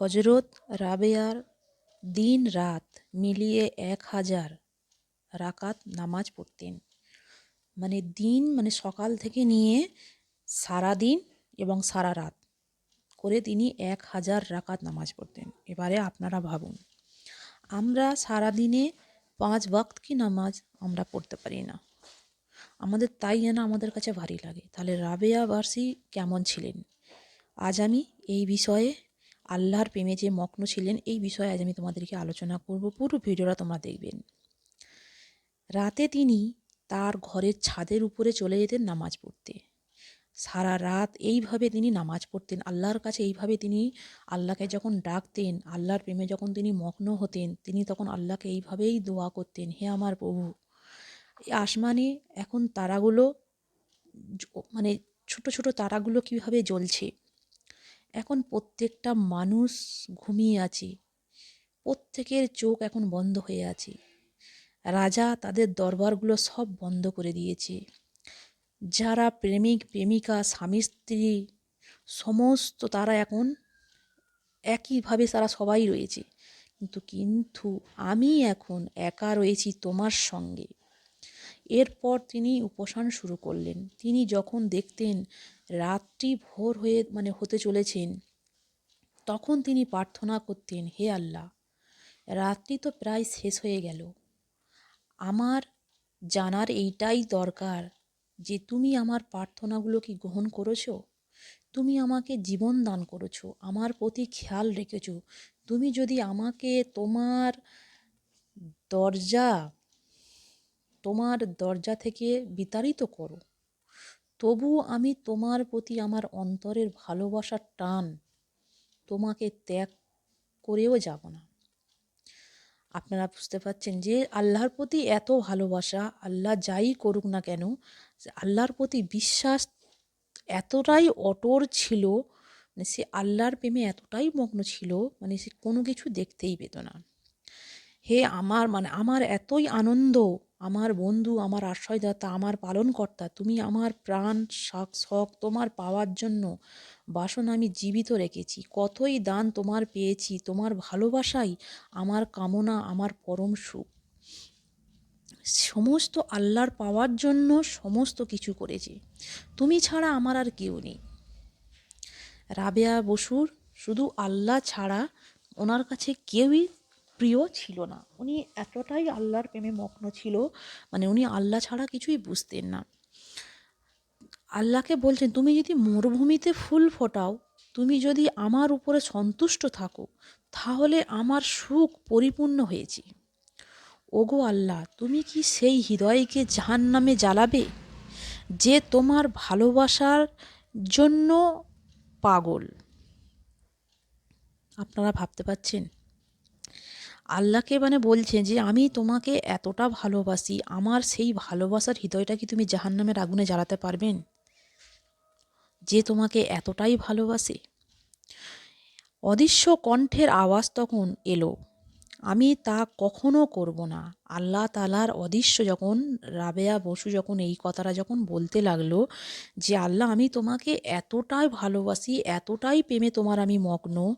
হজরত রাবেয়ার দিন রাত মিলিয়ে এক হাজার রাকাত নামাজ পড়তেন। মানে দিন মানে সকাল থেকে নিয়ে সারা দিন এবং সারা রাত করে তিনি এক হাজার রাকাত নামাজ পড়তেন। এবারে আপনারা ভাবুন, আমরা সারা দিনে পাঁচ ওয়াক্ত কি নামাজ আমরা পড়তে পারি না? আমাদের তাই যেন আমাদের কাছে ভারী লাগে। তাহলে রাবেয়া বার্সি কেমন ছিলেন? আজ আমি এই বিষয়ে আল্লাহর প্রেমে যে মগ্ন ছিলেন, এই বিষয়ে আজ আমি তোমাদেরকে আলোচনা করব। পুরো ভিডিওটা তোমরা দেখবেন। রাতে তিনি তার ঘরের ছাদের উপরে চলে যেতেন নামাজ পড়তে। সারা রাত এইভাবে তিনি নামাজ পড়তেন। আল্লাহর কাছে এইভাবে তিনি আল্লাহকে যখন ডাকতেন, আল্লাহর প্রেমে যখন তিনি মগ্ন হতেন, তিনি তখন আল্লাহকে এইভাবেই দোয়া করতেন, হে আমার প্রভু, এই আসমানে এখন তারাগুলো মানে ছোট ছোট তারাগুলো কীভাবে জ্বলছে? এখন প্রত্যেকটা মানুষ ঘুমিয়ে আছে। প্রত্যেকের চোখ এখন বন্ধ হয়ে আছে। রাজা তাদের দরবারগুলো সব বন্ধ করে দিয়েছে। যারা প্রেমিক, প্রেমিকা, স্বামী, স্ত্রী, সমস্ত তারা এখন একইভাবে তারা সবাই রয়েছে। কিন্তু কিন্তু আমি এখন একা রয়েছি তোমার সঙ্গে। এরপর তিনি উপাসন শুরু করলেন। তিনি যখন দেখতেন রাত্রি ভোর হয়ে মানে হতে চলেছেন, তখন তিনি প্রার্থনা করতেন, হে আল্লাহ, রাত্রি তো প্রায় শেষ হয়ে গেল। আমার জানার এইটাই দরকার যে তুমি আমার প্রার্থনাগুলো কি গ্রহণ করেছ? তুমি আমাকে জীবন দান করেছ, আমার প্রতি খেয়াল রেখেছো। তুমি যদি আমাকে তোমার দরজা তোমার দরজা থেকে বিতাড়িত করো। তবু আমি তোমার প্রতি আমার অন্তরের ভালোবাসার টান তোমাকে ত্যাগ করেও যাব না। আপনারা বুঝতে পারছেন যে আল্লাহর প্রতি এত ভালোবাসা, আল্লাহ যাই করুক না কেন, আল্লাহর প্রতি বিশ্বাস এতটাই অটর ছিল মানে সে আল্লাহর প্রেমে এতটাই মগ্ন ছিল মানে সে কোনো কিছু দেখতেই পেত না। হে আমার মানে আমার এতই আনন্দ আমার বন্ধু, আমার আশ্রয়দাতা, আমার পালনকর্তা, তুমি আমার প্রাণ শখ শখ তোমার পাওয়ার জন্য বাসনা আমি জীবিত রেখেছি। কতই দান তোমার পেয়েছি, তোমার ভালোবাসাই আমার কামনা, আমার পরম সুখ। সমস্ত আল্লাহর পাওয়ার জন্য সমস্ত কিছু করেছি। তুমি ছাড়া আমার আর কেউ নেই। রাবেয়া বসুর শুধু আল্লাহ ছাড়া ওনার কাছে কেউই প্রিয় ছিল না। উনি এতটাই আল্লাহর প্রেমে মগ্ন ছিল মানে উনি আল্লাহ ছাড়া কিছুই বুঝতেন না। আল্লাহকে বলছেন, তুমি যদি মরুভূমিতে ফুল ফোটাও, তুমি যদি আমার উপরে সন্তুষ্ট থাকো, তাহলে আমার সুখ পরিপূর্ণ হয়েছে। ওগো আল্লাহ, তুমি কি সেই হৃদয়কে জাহান নামে জ্বালাবে, যে তোমার ভালোবাসার জন্য পাগল? আপনারা ভাবতে পাচ্ছেন আল্লাহকে মানে বলছে যে, আমি তোমাকে এতটা ভালোবাসি, আমার সেই ভালোবাসার হৃদয়টা কি তুমি জাহান্নামের আগুনে জ্বালাতে পারবেন? যে তোমাকে এতটাই ভালোবাসে? অদৃশ্য কণ্ঠের আওয়াজ তখন এলো, আমি তা কখনো করব না। আল্লাহ তালার অদৃশ্য যখন, রাবেয়া বসু যখন এই কথাটা যখন বলতে লাগল যে, আল্লাহ, আমি তোমাকে এতটাই ভালোবাসি, এতটাই প্রেমে তোমার আমি মগ্ন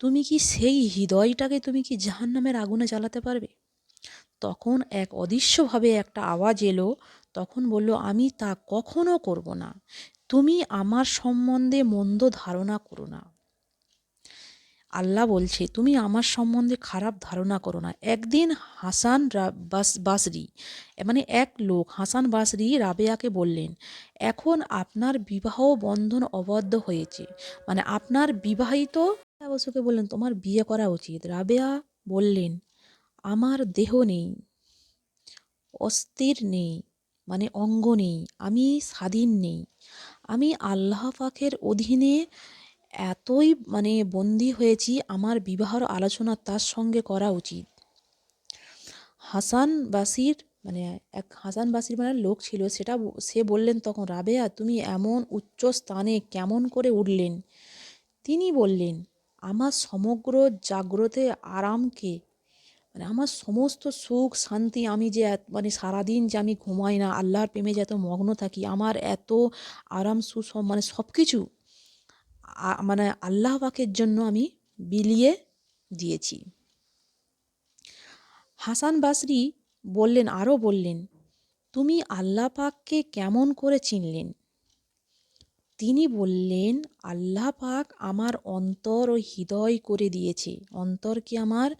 তুমি কি সেই হৃদয়টাকে তুমি কি জাহান নামের আগুনে জ্বালাতে পারবে? তখন এক অদৃশ্যভাবে একটা আওয়াজ এলো, তখন বলল, আমি তা কখনো করব না। তুমি আমার সম্বন্ধে মন্দ ধারণা করো না। আল্লাহ বলছে, তুমি আমার সম্বন্ধে খারাপ ধারণা করো না। একদিন হাসান বাস বাসরি মানে এক লোক, হাসান বাসরি রাবেয়াকে বললেন, এখন আপনার বিবাহ বন্ধন অবদ্ধ হয়েছে। মানে আপনার বিবাহিত বসুকে বললেন, তোমার বিয়ে করা উচিত। রাবেয়া বললেন, আমার দেহ নেই, অস্থির নেই মানে অঙ্গ নেই, আমি স্বাধীন নেই। আমি আল্লাহ পাকের অধীনে এতই মানে বন্দি হয়েছি, আমার বিবাহর আলোচনা তার সঙ্গে করা উচিত। হাসান বাসির মানে এক হাসান বাসির মানে লোক ছিল, সেটা সে বললেন তখন, রাবেয়া, তুমি এমন উচ্চ স্থানে কেমন করে উঠলেন? তিনি বললেন আমার সমগ্র জাগ্রতে আরামকে মানে আমার সমস্ত সুখ শান্তি আমি যে মানে সারাদিন যে আমি ঘুমাই না, আল্লাহর প্রেমে যে এত মগ্ন থাকি, আমার এত আরাম সুসম মানে সব কিছু মানে আল্লাহ পাকের জন্য আমি বিলিয়ে দিয়েছি। হাসান বাসরি বললেন, আরও বললেন, তুমি আল্লাহ পাককে কেমন করে চিনলেন? তিনি বললেন, আল্লাহ পাক আমার অন্তর ও হৃদয় করে দিয়েছে। অন্তরকে আমার?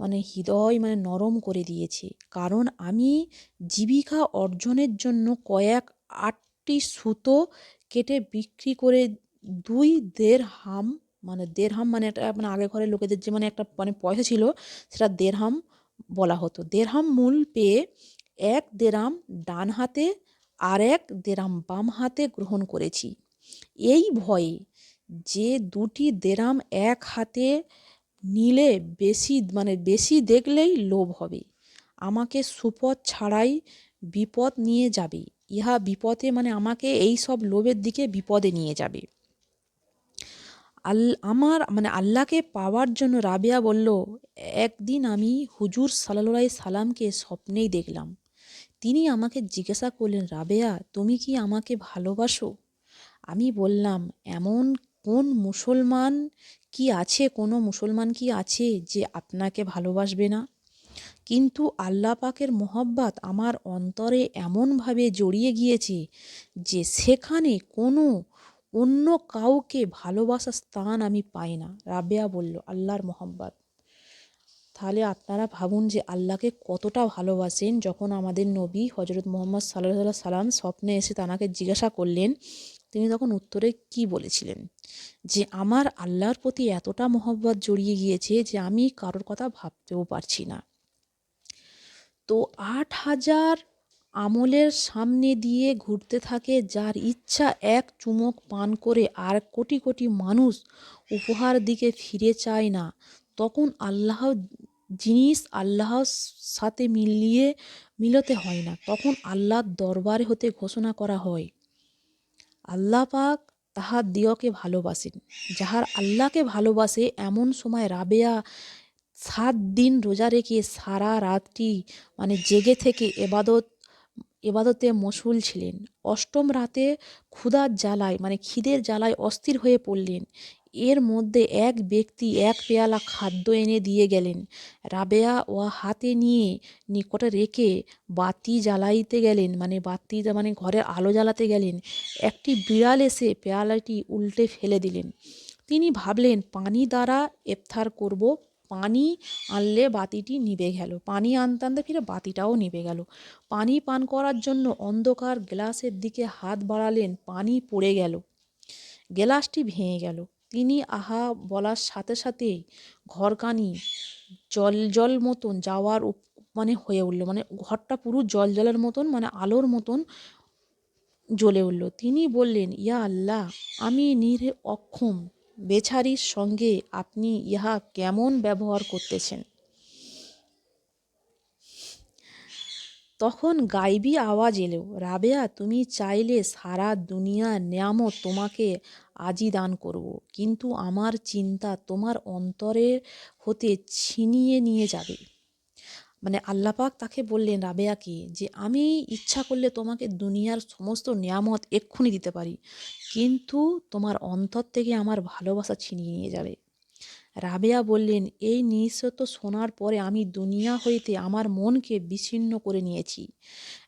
মানে হৃদয় মানে নরম করে দিয়েছে। কারণ আমি জীবিকা অর্জনের জন্য কয়েক আটটি সুতো কেটে বিক্রি করে দুই দেড় হাম মানে দেড় হাম মানে একটা মানে আগে ঘরের লোকেদের যে মানে একটা মানে পয়সা ছিল, সেটা দেড় হাম বলা হতো। দেড়হাম মূল পেয়ে এক দেরাম ডান হাতে আর এক দেরাম বাম হাতে গ্রহণ করেছি। এই ভয়ে যে দুটি দেরাম এক হাতে নিলে বেশি মানে বেশি দেখলেই লোভ হবে। আমাকে সুপথ ছাড়াই বিপদ নিয়ে যাবে। ইহা বিপদে মানে আমাকে এই সব লোভের দিকে বিপদে নিয়ে যাবে। আল, আমার মানে আল্লাহকে পাওয়ার জন্য রাবেয়া বলল, একদিন আমি হুজুর সাল্লাহ সালামকে স্বপ্নেই দেখলাম। তিনি আমাকে জিজ্ঞাসা করলেন, রাবেয়া, তুমি কি আমাকে ভালোবাসো? আমি বললাম, এমন কোন মুসলমান কি আছে, কোনো মুসলমান কি আছে যে আপনাকে ভালোবাসবে না? কিন্তু আল্লাহ পাকের মোহব্বত আমার অন্তরে এমনভাবে জড়িয়ে গিয়েছে যে সেখানে কোনো অন্য কাউকে ভালোবাসার স্থান আমি পাই না। রাবেয়া বলল, আল্লাহর মোহাম্মদ তাহলে আপনারা ভাবুন যে আল্লাহকে কতটা ভালোবাসেন। যখন আমাদের নবী হজরত মোহাম্মদ সাল্লাহ সাল্লাম স্বপ্নে এসে তানাকে জিজ্ঞাসা করলেন তিনি তখন উত্তরে কি বলেছিলেন? যে, আমার আল্লাহর প্রতি এতটা মোহব্বত জড়িয়ে গিয়েছে যে, আমি কারোর কথা ভাবতেও পারছি না। তো আট হাজার আমলের সামনে দিয়ে ঘুরতে থাকে যার ইচ্ছা এক চুমক পান করে আর কোটি কোটি মানুষ উপহার দিকে ফিরে চায় না। তখন আল্লাহ, জিনিস আল্লাহর সাথে মিলিয়ে, মিলতে হয় না। তখন আল্লাহর দরবারে হতে ঘোষণা করা হয়। আল্লাহ পাক তাহার দিয়কে ভালোবাসেন। যাহার আল্লাহকে ভালোবাসে, এমন সময় রাবেয়া সাত দিন রোজা রেখে সারা রাতটি মানে জেগে থেকে এবাদত, এবাদতে মশুল ছিলেন। অষ্টম রাতে ক্ষুধার জ্বালায় মানে খিদের জ্বালায় অস্থির হয়ে পড়লেন। এর মধ্যে এক ব্যক্তি এক পেয়ালা খাদ্য এনে দিয়ে গেলেন। রাবেয়া ও হাতে নিয়ে নিকটে রেখে বাতি জ্বালাইতে গেলেন মানে বাতি মানে ঘরের আলো জ্বালাতে গেলেন। একটি বিড়াল এসে পেয়ালাটি উল্টে ফেলে দিলেন। তিনি ভাবলেন, পানি দ্বারা এফতার করব, পানি আনলে বাতিটি নিভে গেল। পানি আনতে আনতে ফিরে বাতিটাও নিভে গেল। পানি পান করার জন্য অন্ধকার গ্লাসের দিকে হাত বাড়ালেন, পানি পড়ে গেল। গ্লাসটি ভেঙে গেল। তিনি আহা বলার সাথে সাথেই ঘরকানি জল জল মতন যাওয়ার মানে হয়ে উঠল। মানে ঘরটা পুরো জল জলের মতন মানে আলোর মতন জ্বলে উঠল। তিনি বললেন, ইয়া আল্লাহ, আমি নিরে অক্ষম বেছারির সঙ্গে আপনি ইহা কেমন ব্যবহার করতেছেন? তখন গাইবি আওয়াজ এলো, রাবেয়া, তুমি চাইলে সারা দুনিয়া নিয়ামত তোমাকে আজই দান করব। কিন্তু আমার চিন্তা তোমার অন্তরের হতে ছিনিয়ে নিয়ে যাবে। মানে আল্লাপাক তাকে বললেন রাবেয়াকে যে আমি ইচ্ছা করলে তোমাকে দুনিয়ার সমস্ত নিয়ামত এক্ষুনি দিতে পারি। কিন্তু তোমার অন্তর থেকে আমার ভালোবাসা ছিনিয়ে নিয়ে যাবে। রাবেয়া বললেন, এই নিঃসত শোনার পরে আমি দুনিয়া হইতে আমার মনকে বিচ্ছিন্ন করে নিয়েছি।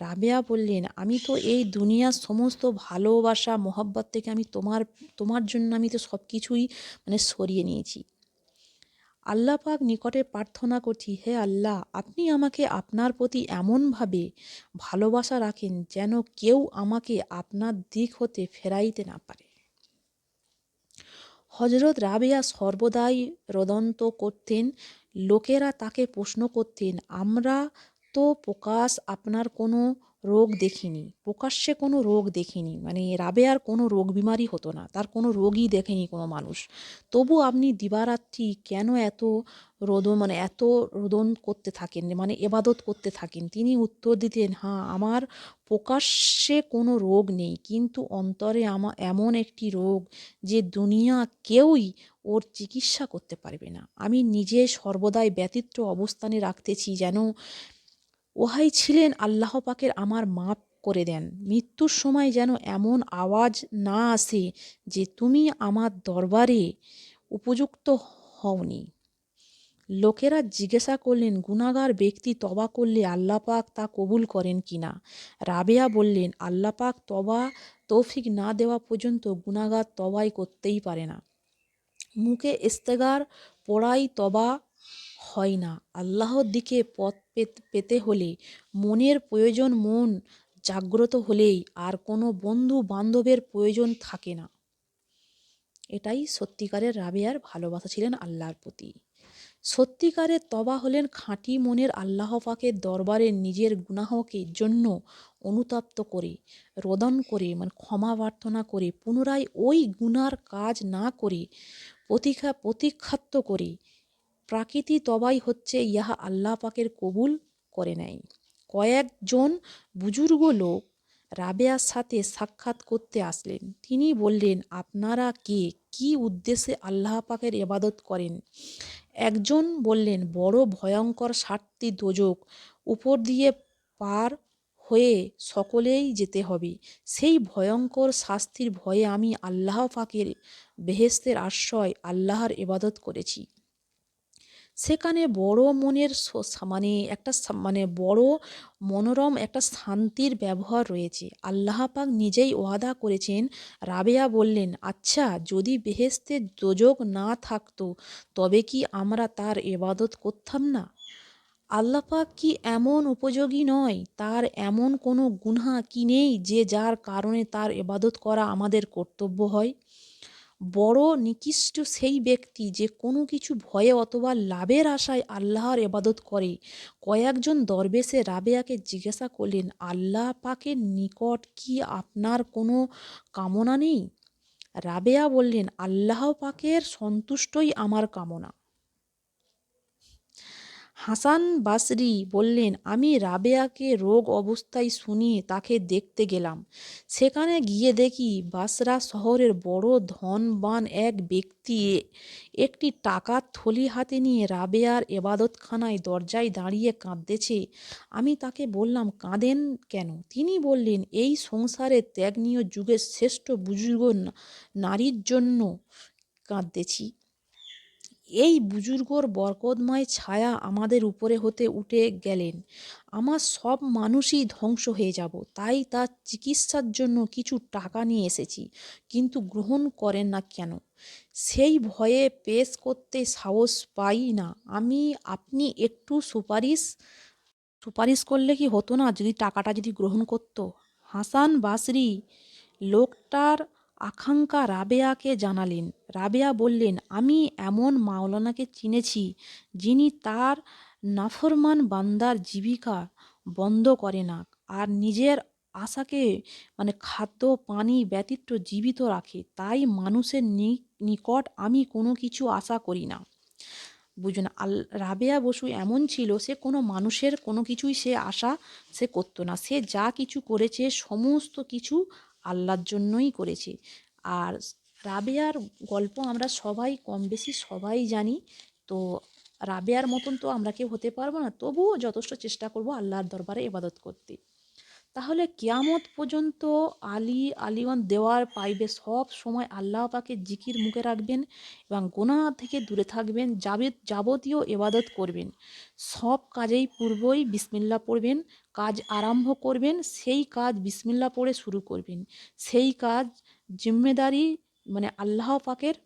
রাবেয়া বললেন, আমি তো এই দুনিয়ার সমস্ত ভালোবাসা, মোহাব্বত থেকে আমি তোমার তোমার জন্য আমি তো সব কিছুই মানে সরিয়ে নিয়েছি। আল্লাহ পাক নিকটে প্রার্থনা করছি, হে আল্লাহ, আপনি আমাকে আপনার প্রতি এমনভাবে ভালোবাসা রাখেন যেন কেউ আমাকে আপনার দিক হতে ফেরাইতে না পারে। হজরত রাবেয়া সর্বদাই রদন্ত করতেন লোকেরা তাকে প্রশ্ন করতেন আমরা তো প্রকাশ আপনার কোনো রোগ দেখিনি, প্রকাশ্যে কোনো রোগ দেখিনি মানে রাবেয়ার কোনো রোগ বিমারি হতো না, তার কোনো রোগই দেখেনি কোনো মানুষ। তবু আপনি দিবারাত্রি কেন এত রোদন মানে এত রোদন করতে থাকেন মানে এবাদত করতে থাকেন? তিনি উত্তর দিতেন হ্যাঁ আমার প্রকাশ্যে কোনো রোগ নেই, কিন্তু অন্তরে আমার এমন একটি রোগ যে দুনিয়া কেউই ওর চিকিৎসা করতে পারবে না। আমি নিজে সর্বদাই ব্যতিত্ব অবস্থানে রাখতেছি যেন ওহাই ছিলেন আল্লাহ পাকের আমার মাপ করে দেন। মৃত্যুর সময় যেন এমন আওয়াজ না আসে যে তুমি আমার দরবারে উপযুক্ত হওনি। লোকেরা জিজ্ঞাসা করলেন গুনাগার ব্যক্তি তবা করলে আল্লাহ পাক তা কবুল করেন কিনা রাবেয়া বললেন, আল্লাহ পাক তবা তৌফিক না দেওয়া পর্যন্ত গুনাগার তবাই করতেই পারে না। মুখে ইস্তেগার, পড়াই তবা হয় না। আল্লাহর দিকে পথ পেতে হলে, মনের প্রয়োজন মন জাগ্রত হলেই আর কোনো বন্ধু বান্ধবের প্রয়োজন থাকে না। এটাই সত্যিকারের রাবেয়ার ভালোবাসা ছিলেন আল্লাহর প্রতি। সত্যিকারের তবা হলেন খাঁটি মনের আল্লাহ পাকের দরবারে নিজের গুনাহকে জন্য অনুতপ্ত করে, রোদন করে মানে ক্ষমা প্রার্থনা করে, পুনরায় ওই গুনার কাজ না করে প্রতীক্ষা প্রতীক্ষাত্ব করে প্রাকৃতি তবাই হচ্ছে ইহা আল্লাহ পাকের কবুল করে নেয়। কয়েকজন বুজুর্গ লোক রাবেয়ার সাথে সাক্ষাৎ করতে আসলেন। তিনি বললেন, আপনারা কে? কি উদ্দেশ্যে আল্লাহ পাকের এবাদত করেন? একজন বললেন, বড় ভয়ঙ্কর সাতটি দোজক উপর দিয়ে পার হয়ে সকলেই যেতে হবে। সেই ভয়ঙ্কর শাস্তির ভয়ে আমি আল্লাহ পাকের বেহেস্তের আশ্রয় আল্লাহর ইবাদত করেছি। সেখানে বড় মনের মানে একটা মানে বড় মনোরম একটা শান্তির ব্যবহার রয়েছে। আল্লাহ পাক নিজেই ওয়াদা করেছেন, রাবেয়া বললেন আচ্ছা যদি বেহেস্তে যোজক না থাকতো, তবে কি আমরা তার এবাদত করতাম না? আল্লাহ পাক কি এমন উপযোগী নয়, তার এমন কোনো গুনহা কি নেই যে যার কারণে তার এবাদত করা আমাদের কর্তব্য হয়? বড় নিকৃষ্ট সেই ব্যক্তি যে কোনো কিছু ভয়ে অথবা লাভের আশায় আল্লাহর এবাদত করে। কয়েকজন দরবেশে রাবেয়াকে জিজ্ঞাসা করলেন, আল্লাহ পাকের নিকট কি আপনার কোনো কামনা নেই? রাবেয়া বললেন, আল্লাহ পাকের সন্তুষ্টই আমার কামনা। হাসান বাসরি বললেন, আমি রাবেয়াকে রোগ অবস্থায় শুনিয়ে তাকে দেখতে গেলাম। সেখানে গিয়ে দেখি বাসরা শহরের বড় ধনবান এক ব্যক্তি। একটি টাকার থলি হাতে নিয়ে রাবেয়ার এবাদতখানায় দরজায় দাঁড়িয়ে কাঁদতেছে। আমি তাকে বললাম, কাঁদেন কেন? তিনি বললেন, এই সংসারে ত্যাগনীয় যুগের শ্রেষ্ঠ বুজুর্গ নারীর জন্য কাঁদতেছি। এই বুজুর্গর বরকতময় ছায়া আমাদের উপরে হতে উঠে গেলেন। আমার সব মানুষই ধ্বংস হয়ে যাব, তাই তার চিকিৎসার জন্য কিছু টাকা নিয়ে এসেছি, কিন্তু গ্রহণ করেন না কেন? সেই ভয়ে পেশ করতে সাহস পাই না। আমি, আপনি একটু সুপারিশ সুপারিশ করলে কি হতো না? যদি টাকাটা যদি গ্রহণ করতো? হাসান বাসরি, লোকটার আকাঙ্ক্ষা রাবেয়াকে জানালেন। রাবেয়া বললেন, আমি এমন মাওলানাকে চিনেছি যিনি তার নাফরমান বান্দার জীবিকা বন্ধ করে না আর নিজের আশাকে মানে খাদ্য, পানি ব্যতীত জীবিত রাখে। তাই মানুষের নিকট আমি কোনো কিছু আশা করি না। বুঝুন, আল, রাবেয়া বসু এমন ছিল, সে কোনো মানুষের কোনো কিছুই সে আশা সে করতো না। সে যা কিছু করেছে, সমস্ত কিছু আল্লাহর জন্যই করেছে। আর রাবেয়ার গল্প আমরা সবাই কম বেশি সবাই জানি, তো রাবেয়ার মতন তো আমরা কেউ হতে পারব না, তবুও যথেষ্ট চেষ্টা করব আল্লাহর দরবারে ইবাদত করতে। তাহলে কিয়ামত পর্যন্ত আলী, আলিগণ দেওয়ার পাইবে সব সময় আল্লাহ পাকে জিকির মুখে রাখবেন এবং গোনা থেকে দূরে থাকবেন, যাবে যাবতীয় এবাদত করবেন। সব কাজেই পূর্বই বিসমিল্লা পড়বেন, কাজ আরম্ভ করবেন, সেই কাজ বিসমিল্লা পড়ে শুরু করবেন। সেই কাজ জিম্মেদারি মানে আল্লাহ পাকের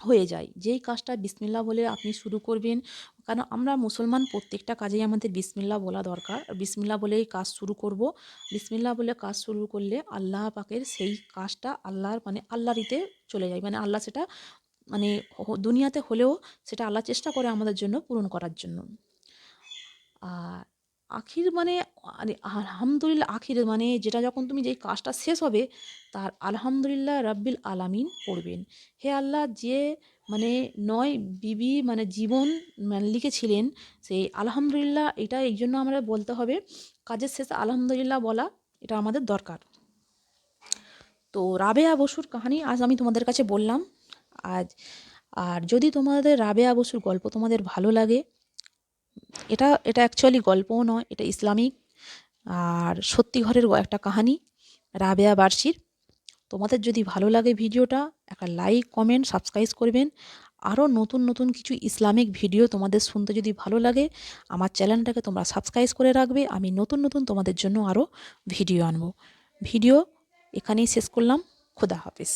হয়ে যায়। যেই কাজটা বিসমিল্লা বলে আপনি শুরু করবেন, কারণ আমরা মুসলমান প্রত্যেকটা কাজেই আমাদের বিসমিল্লা বলা দরকার। বিসমিল্লা বলেই কাজ শুরু করব। বিসমিল্লা বলে কাজ শুরু করলে আল্লাহ পাকের সেই কাজটা আল্লাহর মানে আল্লাহরিতে চলে যায়। মানে আল্লাহ সেটা মানে দুনিয়াতে হলেও সেটা আল্লাহ চেষ্টা করে আমাদের জন্য পূরণ করার জন্য। আর আখির মানে আলহামদুলিল্লাহ আখির মানে যেটা যখন তুমি যেই কাজটা শেষ হবে, তার আলহামদুলিল্লাহ রাব্বিল আলামিন পড়বেন। হে আল্লাহ যে মানে নয় বিবি মানে জীবন মানে লিখেছিলেন, সেই আলহামদুলিল্লাহ এটা এই জন্য আমরা বলতে হবে, কাজের শেষে আলহামদুলিল্লাহ বলা এটা আমাদের দরকার। তো রাবেয়া বসুর কাহানি আজ আমি তোমাদের কাছে বললাম, আজ আর যদি তোমাদের রাবেয়া বসুর গল্প তোমাদের ভালো লাগে এটা এটা অ্যাকচুয়ালি গল্পও নয়, এটা ইসলামিক। আর সত্যি ঘরের একটা কাহানি, রাবেয়া বার্ষির তোমাদের যদি ভালো লাগে ভিডিওটা, একটা লাইক কমেন্ট সাবস্ক্রাইব করবেন। আরও নতুন নতুন কিছু ইসলামিক ভিডিও তোমাদের শুনতে যদি ভালো লাগে, আমার চ্যানেলটাকে তোমরা সাবস্ক্রাইব করে রাখবে। আমি নতুন নতুন তোমাদের জন্য আরও ভিডিও আনব। ভিডিও এখানেই শেষ করলাম। খোদা হাফিজ।